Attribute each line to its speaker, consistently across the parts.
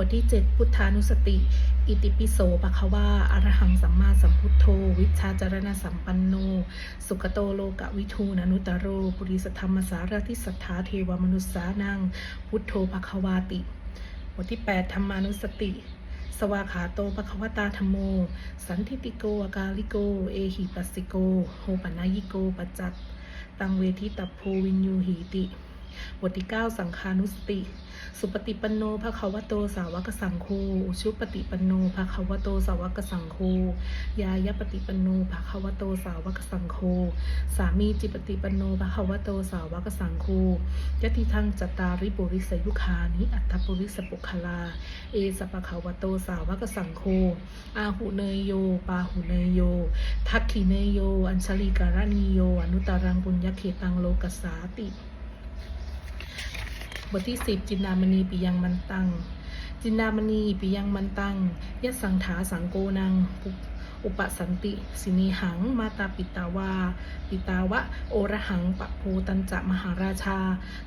Speaker 1: บทที่ 7 พุทธานุสติ อิติปิโสปะคะวาอรหังสัมมาสัมพุทโธ วิชาจารณสัมปันโน สุขโตโลกวิทูนานุตโร ปุริสธรรมสารทิสัทธาเทวมนุษสานัง พุทโธปะคะวาติ บทที่ 8 ธรรมานุสติสวาขาโตปะควตาธรรมโม สันทิติโกอากาลิโก เอหิปัสสิโก โหปัญญยิโกปัจจัตตังเวทิตัพโพวินยูหีติ บทที่ 9 สังคานุสติ สุปฏิปันโนภะคะวะโตสาวกสังโฆชุปฏิปันโนภะคะวะโตสาวกสังโฆยายปฏิปันโนภะคะวะโตสาวกสังโฆสามีจิปฏิปันโนภะคะวะโตสาวกสังโฆยติทังจตาริปุริสยุคานิอัตถปุริสปุคลา เอสปะคะวะโตสาวกสังโฆอาหุเนยโย ปาหุเนยโย ทักขิเนยโย อัญชลีการณีโย อนุตารังปุญญเขตังโลกัสสาติ บทที่สิบจินดามณีปิยังมันตัง จินดามณีปิยังมันตังยะสังถาสังโกนังปุอุปสันติ สินีหัง มาตาปิตาวา ปิตาวะ โอระหังปะโพตันจะมหาราชา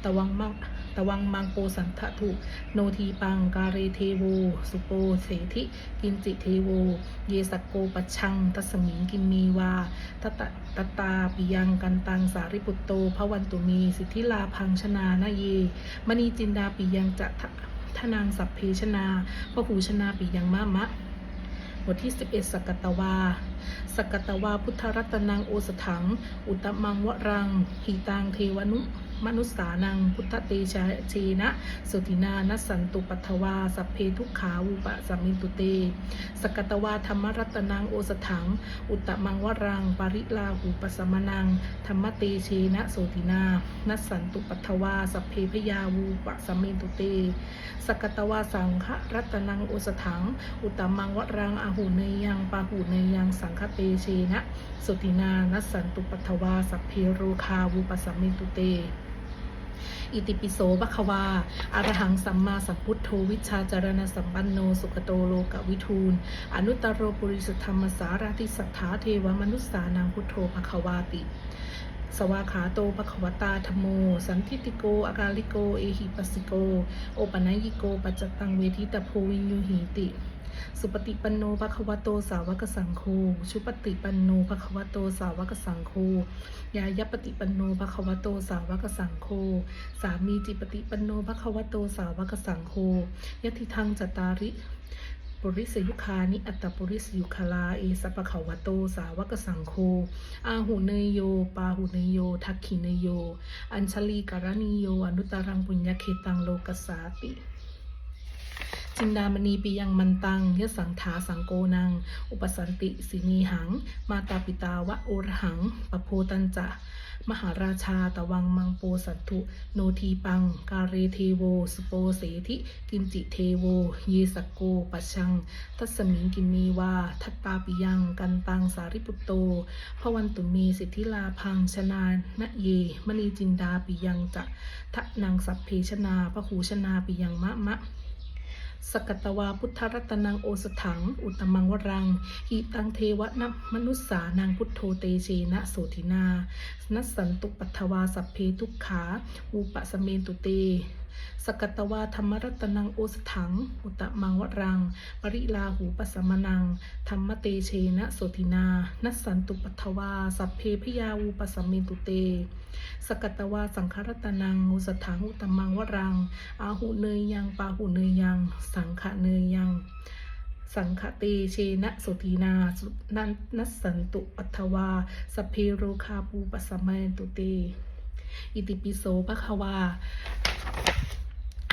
Speaker 1: ตวังมังตวังมังโปสันทถุ โนทีปังกาเรเทโว สุโปเสธิกินจิเทโว เยสกโกปัชังตัสมิงกินมีวาตตตตาปิยังกันตังสาริปุตโตพระวันตุมี สิทธิลาพังชนานาเย มณีจินดาปิยังจะ ทนางสัพเพชนาพระหูชนาปิยังมะมะบทที่ 11สกตวา สกตวาพุทธรัตนังโอสถัง อุตตมังวรัง หีตังเทวนุ มนุสสานังพุทธเตชะเชนะสุตินานัสันตุปัทวา สัพเพทุกขาวุปะสัมมินตุเต สกตวาธรรมรัตนังโอสถัง อุตตมังวรัง ปริลาหูปสมนัง ธรรมเตเชนะโสตินา นัสันตุปัทวา สัพเพพยาวูปะสัมมินตุเต สกตวาสังฆรัตนังโอสถัง อุตตมังวรังอาหูเนยังปาหูเนยังสังฆเตเชนะสุตินานัสสันตุปัทวา สัพเพโรคาวูปสัมมินตุเต อิติปิโสภควาอารหังสัมมาสัมพุทโธวิชาจารณสัมปันโน สุขโตโลกวิทูล อนุตตรโรปุริสธรรมสาราติสัทธาเทวมนุสสานังพุทโธภควาติสวาขาโตภควตาธโม สันทิติโก อากาลิโก เอหิปัสสิโก โอปนัยิโก ปัจจตังเวทิตาโพวินยูหิติ สุปฏิปันโนภควโตสาวกสังโฆชุปฏิปันโนภควโตสาวกสังโฆยายปฏิปันโนภควโตสาวกสังโฆสามีจิปฏิปันโนภควโตสาวกสังโฆยติทังจตาริปุริสยุคานิอัตตปุริสยุคลาเอสปะขาวโตสาวกสังโฆอาหุเนยโย ปาหุเนยโย ทักขิเนยโย อัญชลีการณีโย อนุตารังปุญญเคตังโลกัสสาติ จินดามณีปิยังมันตังยสังถาสังโกนัง อุปสันติสินีหัง มาตาปิตาวะโอรหังปโพตันจะมหาราชาตะวังมังโปสัตถุโนทีปัง กาเรเทโว สุโปเสธิกินจิเทโว เยสกโกปัชชัง ทัสมิงกินมีวา ทัตตาปิยัง กันตังสาริปุตโตพวันตุมีสิทธิลาพังชนานะเย มณีจินดาปิยังจะทะนางสัพเพชนาพหูชนาปิยังมะมะ สกตวาพุทธรัตนังโอสถัง อุตมังวรังหิตังเทวะนัมนุษสานางพุทโธเตเชนะโสธินา นัสสันตุปัทวาสัพเพทุกขา อุปสเมนตุเต สกตวาธรรมรัตนังโอสถัง อุตมังวรัง ปริลาหูปสมนัง ธรรมเตเชนะโสธินา นัสสันตุปัทวา สัพเพพยาวูปสมเมนตุเต สกตวาสังครัตนังอุสถังอุตมังวรัง อาหุเนยยังปาหุเนยยังสังขะเนยยัง สังขเตเชนะสุทีนาสุนันนัสสันตุปัทวาสพเพโรคาปูปสมัยตุเต อิติปิโสภควา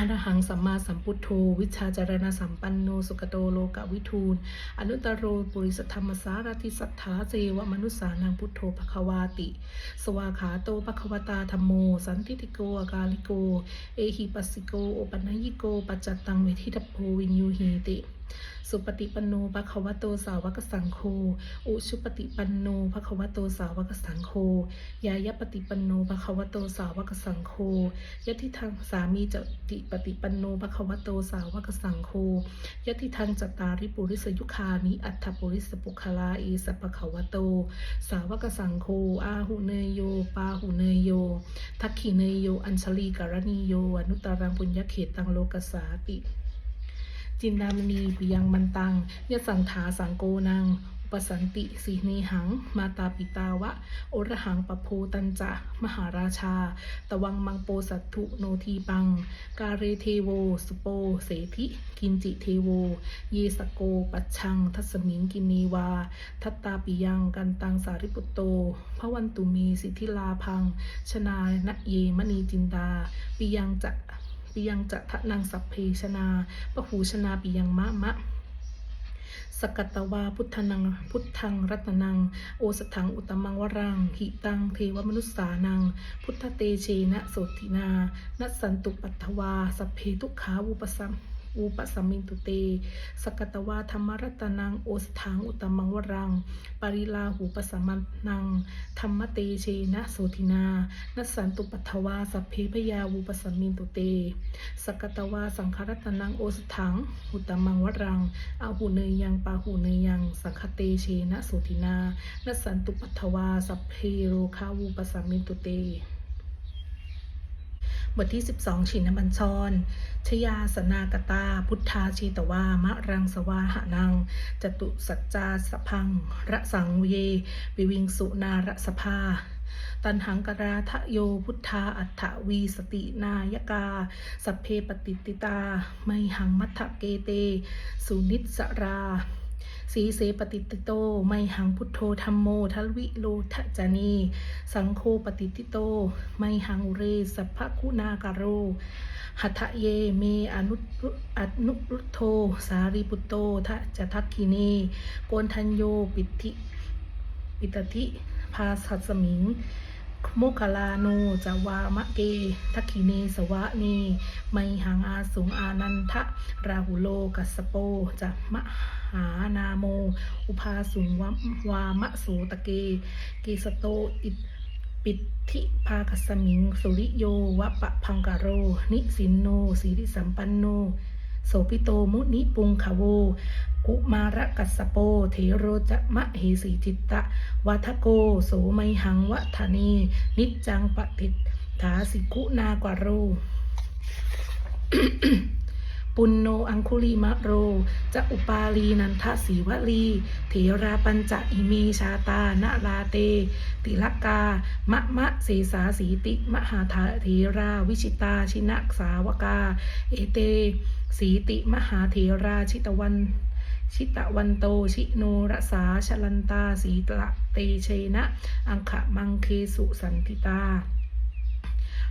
Speaker 1: อรหังสัมมาสัมพุทโธ วิชาจารณสัมปันโน สุกโตโลกวิทูล อนุตตรโรปุริสธรรมสารติสัทธาเจวมนุสานังพุทโธภควาติ สวาขาโตภควตาธรรมโม สันทิติโกอากาลิโก เอหิปัสสิโก โอปัญญิโก ปัจจตังเวทิตโพวินยูหีติ สุปฏิปันโนภควโตสาวกสังโฆ อุชุปฏิปันโนภควโตสาวกสังโฆ ยายปฏิปันโนภควโตสาวกสังโฆยะทิทางสามีจติปฏิปันโนภควโตสาวกสังโฆยะทิทางจตาริปุริสยุคานิอัตถปุริสปุคลาเอสปะขวโต สาวกสังโฆ อาหุเนยโย ปาหุเนยโย ทักขิเนยโย อัญชลีการณีโย อนุตตรังปุญญเขตตังโลกสาติ จินดามณีปิยังมันตังยสังถาสังโกนังอุปสันติสีเนหัง มาตาปิตาวะ โอรหังปะโพตันจะ มหาราชา ตวังมังโปสัตถุโนทีปัง กาเรเทโว สุโป เสธิ กินจิเทโว เยสโก ปัชชัง ทัสมิงกินีวา ทัตตาปิยังกันตังสาริปุตโต พระวันตุมีสิทธิลาพัง ชนานะเยมณีจินดา ปิยังจะิยังจะทะนังสัพเพชนาปะหูชนาปิยังมะมะสกัตตวาพุทธนังพุทธังรัตนัง โอสถังอุตมังวรัง หิตังเทวมนุษสานัง พุทธเตเชนะโสตินานัสสันตุปัตถวา สัพเพทุกขาวุปสัม อุปสัมมินตุเต สกัตตวาธรรมรัตนังโอสถังอุตมังวรัง ปริลาหูปสัมมันนัง ธรรมเตเชนะโสตินา นัสสันตุปัตถวาสัพเพพยาวุปสัมมินตุเต สกตวาสังครัตนังโอสถังหุตมังวรังอาหูเนยยังปาหูเนยยังสังคเตเชนะโสตินา นัสสันตุปัทถวาสัพเพโรคาวูปสัมมินตุเต บทที่ 12 ชินบัญชร ชยาสนากตา พุทธาชีตวามะรังสวาหานัง จตุสัจจาสพัง ระสังเยปิวิงสุนาระสภาตันหังกราทะโยพุทธาอัฏฐวีสตินายกา สัพเพปฏิติตา ไมหังมัทธเกเต สุนิสรา สีเสปฏิติโต ไมหังพุทโธธรรมโมทวิโลทะจานี สังโฆปฏิติโต ไมหังอุเรสัพพคุณาการโรหัตถเยเมอนุอนุรุโท สารีปุตโตทะจะทักคิเนโกนทัญโยปิติปิตติภาสัสมิงโมคลาโนจะวามะเกทักขิเนสวะเนไมหังอาสุงอานันทะ ราหุโลกัสโปจะมะ หานาโม อุภาสุงวะวามะโสตะเก เกสโตอิปิธิภาคสมิง สุริโยวะปะพังกาโร นิสินโนสิริสัมปันโนโสปิโตมุนิปุงขโวกุมารกัสโปเทโรจะมะเหสีจิตตะ วัทโกโสไมหังวัฒนี นิจจังปฏิฐาสิกุนากวาโร ปุณโนอังคุลิมะโร จะอุปาลีนันทสีวลี เถราปัญจอิเมชาตานาลาเต ติลกา มะมะเสสาสีติ มหาธาเถราวิชิตาชินะสาวกา เอเต สีติมหาเถราชิตวันชิตะวันโตชิโนรสาชลันตาสีตะเตเชนะ อังขะมังเคสุสันติตา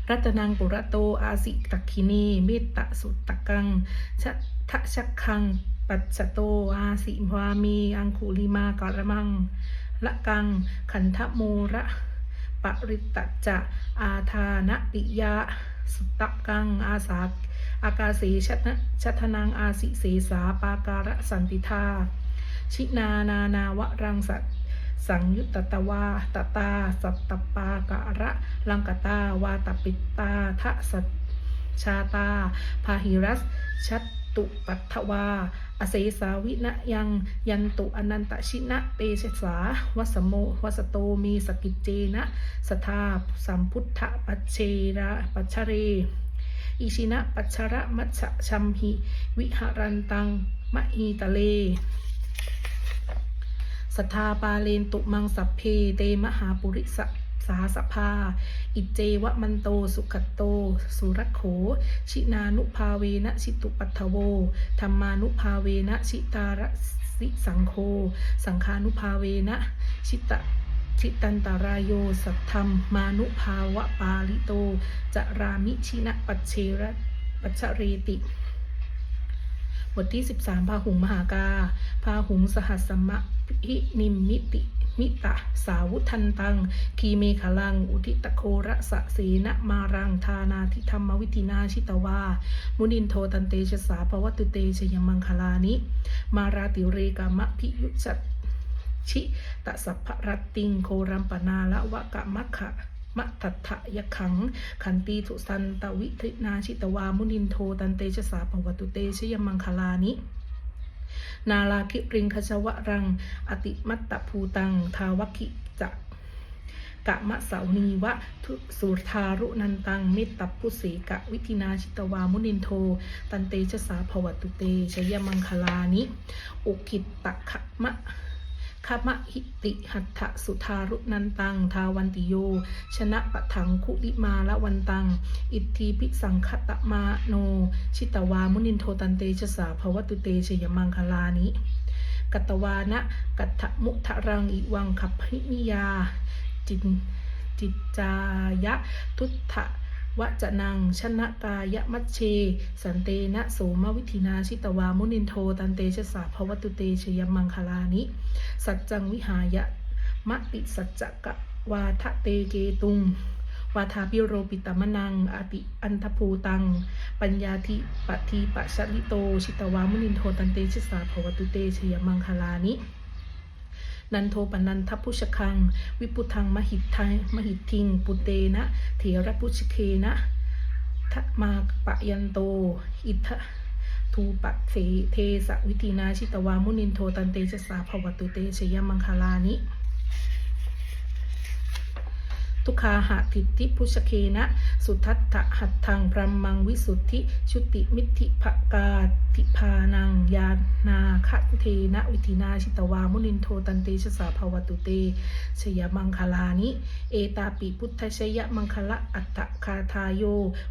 Speaker 1: รัตนังปุระโตอาสิตักขินีเมตตะสุตตะกังชะทะชักคัง ปัจจโตอาสิวามีอังคุลิมากรมังละกังขันธโมระปริตตจะอาทานะปิยะสุตตะกังอาสาอากาเสชนะชัทนังอาสิเสสาปาการะสันติธาชินานา นาวรังสัต สังยุตตวาตตา สัตตปาการะลังกตาวาตปิตตาทะสัชาตา พาหิรัสชัตตุปัทวาอเสสาวินะยัง ยันตุอนันตชินะ เตชะสาวัสโมวสโตมีสกิจเจนะสทาสัมพุทธปัจเชระปัจชเร อิชินะปัชระมัชชะชัมหิ วิหารันตังมะอีตะเล สทธาปาเลนตุมังสัพเพเตมหาปุริสสาสภา อิเจวะมันโตสุขตโต สุรโข ชินานุภาเวนะชิตุปัทโว ธรรมานุภาเวนะชิตารสิสังโฆสังฆานุภาเวนะชิตะชิตันตารายโย สัทธรรมมานุภาวะปาลิโตจะรามิชินะปัจเชระปัจชเรติ บทที่ 13พาหุงมหากาพาหุงสหัสมะพินิมมิติมิตะสาวุทันตัง คีเมขลัง อุทิตโคระสะเสนะมารังทานาทิธรรมวิธินาชิตวา มุนินโทตันเตชะสาภวัตุเตชยมังคลานิ มาราติเรกามะพิยุชัตชิตะสัพพรตติงโครัมปนาละวะกะมัคคะ มะทัตถะยะขัง ขันตีทุสันตวิทินาชิตวามุนินโทตันเตชะสาภวตุเตชยมังคลานินาลาคิริงคชวะรัง อติมัตตภูตัง ทาวคิจักกะมะเสานีวะทุสุทารุนันตังเมตตาปุเสกะวิธินาชิตวามุนินโท ตันเตชะสาภวตุเตชยมังคลานิ อุคิตตะขะมะ ขมะหิติหัตถสุทารุนันตัง ทาวันติโย ชนะปะถังคุลิมาละวันตัง อิทธิปิสังคตะมาโน ชิตวามุนินโทตันเตชะสาภวตุเตชยมังคลานิกัตตวานะกัตถมุทะรังอิวังขับพินิยา จินจิตจายะทุตถะ วจนัง ชนะกายมัชเช สันเตนะโสมวิธินาชิตวามุนินโท ตันเตชะสาภวตุเตชยมังคลานิ สัจจังวิหายะมติสัจจกะวาทะเตเกตุงวาทาพิโรปิตมนังอติอันทภูตัง ปัญญาธิปทีปะชลิโต ชิตวามุนินโทตันเตชิสาภวตุเตชยมังคลานิ นันโทปนันทพุชคัง วิปุทังมหิทไทมหิททิง ปุเตนะ เถระพุชเคนะทะมาปะยันโต อิทะทูปะเสเทสะวิธีนาชิตวามุนินโทตันเตชะสาภวตุเตชยมังคลานิ ทุกขาหะทิฏฐิพุชเคนะ สุทัตถะหัตถังพรมังวิสุทธิชุติมิทธิภกาติพานังยานาคะเทนะวิธินาชิตวามุนินโทตันเตชะสาภาวตุเตชยมังคลานิ เอตาปิพุทธชยมังคละอัตตคาทายโย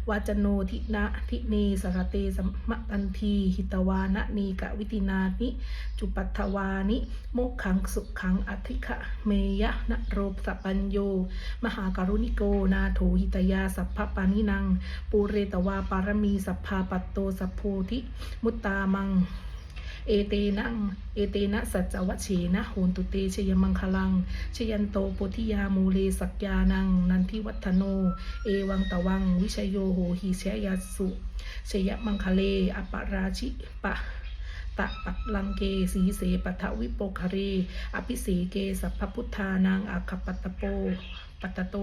Speaker 1: วาจโนทินะทิเนสรเตสมะตันทีหิตวานะนีกะวิตินานิจุปัตถวานิโมขังสุขังอธิขะเมยะนะโรปสปัญโยมหาการุณิโก นาโถหิตยา สัพพปานินัง ปูเรตวาปารมี สัพพาปัตโต สัพโพธิ มุตตามัง เอเตนัง เอเตนะสัจวัชเชนะโหนตุเตชยมังคลัง ชยันโตโพธิยามูเลสักยานัง นันทิวัฒโน เอวังตะวัง วิชยโยโหหิเชยสุชยมังคเล อปราชิปะตะปักลังเกสีเสปัทวิโปคาเรอภิเสเกสัพพุทธานังอาคปัตตโป ปัตตโต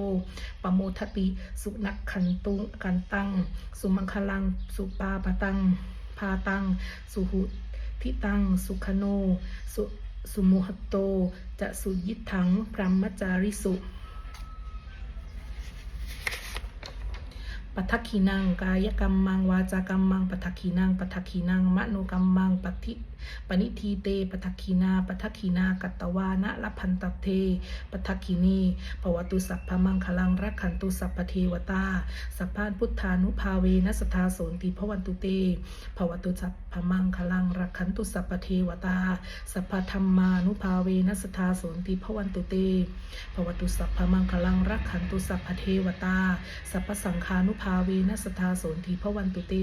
Speaker 1: ปโมทติ สุนักขันตุกันตัง สุมังคลัง สุปาปตัง พาตัง สุหุทิตัง สุขโน สุสุโมหโต จะสุยิทัง พรหมจาริสุปัทขีนังกายกรรมมังวาจากรรมมังปัทขีนังปัทขีนังมโนกรรมังปฏิ ปณิทีเตปัทขีนาปัทขีนากัตตวานะละพันตเทปัทขีนีภวตุสัพพมังคลังรักขันตุสัพพเทวตา สัพพานพุทธานุภาเวนัสทาโสนติภวันตุเตภวตุสัพพมังคลังรักขันตุสัพพเทวตา สัพพธรรมานุภาเวนัสทาโสนติภวันตุเตภวตุสัพพมังคลังรักขันตุสัพพเทวตา สัพพสังฆานุภาเวนัสทาโสนทีพวันตุเต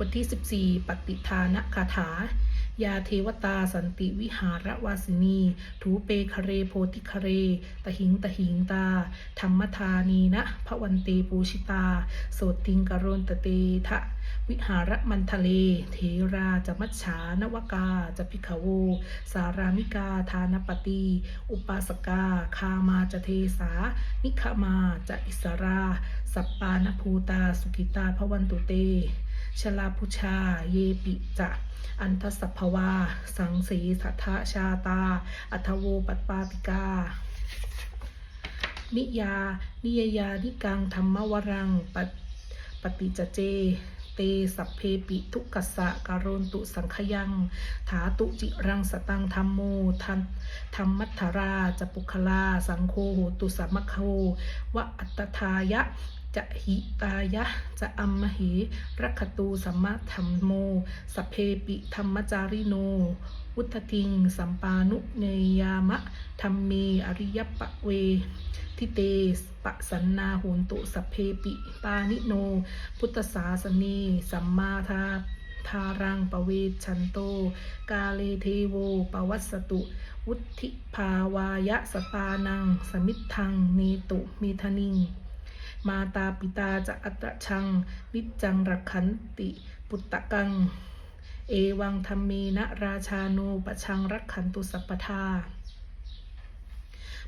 Speaker 1: บทที่ 14 ปฏิทานคาถา ยาเทวตาสันติวิหารวาสินี ถูเปคเรโพธิคเร ตหิงตหิงตา ธรรมทานีนะพระวันเตปูชิตา โสติงกรณตเตทะวิหารมันทะเล เทราจะมัจฉานวกาจะพิขโว สารามิกาทานปตี อุปาสกา คามาจะเทสา นิขมาจะอิสรา สัปปานภูตาสุกิตาพระวันตุเต ชลาพุชา เยปิจะอันทสัพพวา สังสีสัทธาชาตา อัทโวปัตปาติกา นิยา นิยยานิกังธรรมวรังปปฏิจเจ เตสัพเพปิทุกขสะการนตุสังขยัง ถาตุจิรังสตังธรรมโมทันธรรมัทธราจปุคลา สังโฆโหตุสัมมะโควะอัตตทายะ จะหิตายะ จะอัมมหิรักขตูสัมมาธรรมโมสัพเพปิธรรมจาริโน วุฒทิง สัมปานุเนยามะธรรมเมอริยปะเว ทิเตสปะสันนาโหนตุสัพเพปิปานิโน พุทธศาสนีสัมมาทาทารังปเวชันโต กาเลเทโว ปวัสสตุ วุธิภาวายะสตานัง สมิทธัง เนตุ มีทนิง มาตาปิตาจะอัตชัง นิจจังรักขันติปุตตะกัง เอวังธรรมีนะราชาโนปชังรักขันตุสัพพทา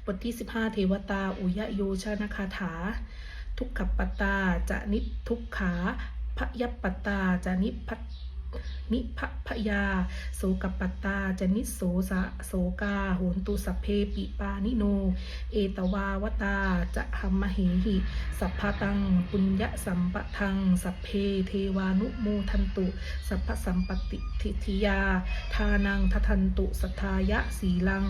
Speaker 1: บทที่ 15 เทวตา อุยโยชนคาถา ทุกขปตตาจะนิทุกขาพยัปตตาจะนิพัต นิพพยา โสกปัตตา จนิโสสะโสกา โหนตุสัพเพปิปานิโน เอตวาวตา จะหัมมเหหิ สัพพตัง ปุญญสัมปทัง สัพเพเทวานุโมทันตุ สัพพสัมปติทิทิยา ทานังททันตุสัทธายะสีลัง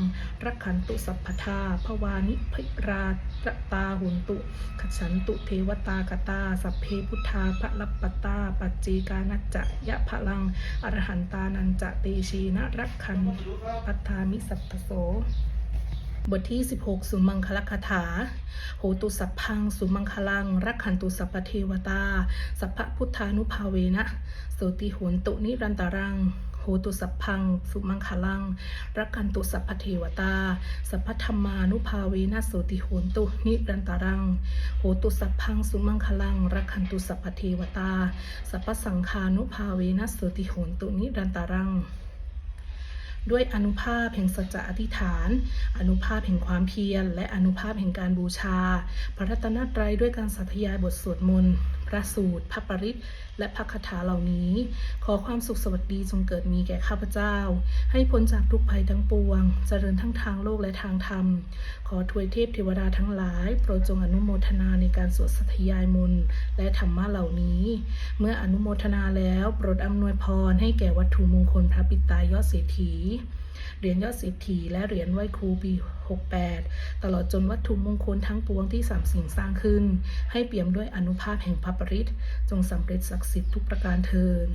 Speaker 1: รักขันตุสัพพทาภวานิพิราตตาหุนตุ ขฉันตุเทวตากตา สัพเพพุทธาพระลัปปตา ปัจเจกานัจจะยะพลังอรหันตานันจะเตชีนะรักขันปัตตามิสัพพโสบทที่ 16 สุมังคลคาถา โหตุสัพพัง สุมังคลัง รักขันตุสัพพเทวตา สัพพพุทธานุภาเวนะ โสติโหนตุนิรันตารัง หตุสัพพัง สุมังคลัง รักขันตุสัพพเทวตา สัพพธรรมานุภาเวนะโสติโหนตุนิรันตารังโหตุสัพพัง สุมังคลัง รักขันตุสัพพเทวตา สัพพสังฆานุภาเวนะโสติโหนตุนิรันตารังด้วยอนุภาพแห่งสัจจะอธิษฐาน อนุภาพแห่งความเพียร และอนุภาพแห่งการบูชา พระรัตนตรัยด้วยการสัทยายบทสวดมนต์ พระสูตร พระปริตรและพระคาถาเหล่านี้ ขอความสุขสวัสดีจงเกิดมีแก่ข้าพเจ้า ให้พ้นจากทุกภัยทั้งปวง เจริญทั้งทางโลกและทางธรรม ขอทวยเทพเทวดาทั้งหลาย โปรดจงอนุโมทนาในการสวดสัทยายมนต์และธรรมะเหล่านี้ เมื่ออนุโมทนาแล้วโปรดอำนวยพรให้แก่วัตถุมงคลพระปิตายอดเศรษฐี เหรียญยอดเศรษฐีและเหรียญไหว้ครูปี68 ตลอดจนวัตถุมงคลทั้งปวงที่สามสิ่งสร้างขึ้น ให้เปี่ยมด้วยอนุภาพแห่งพระปริตจงสำเร็จศักดิ์สิทธิ์ทุกประการเทิน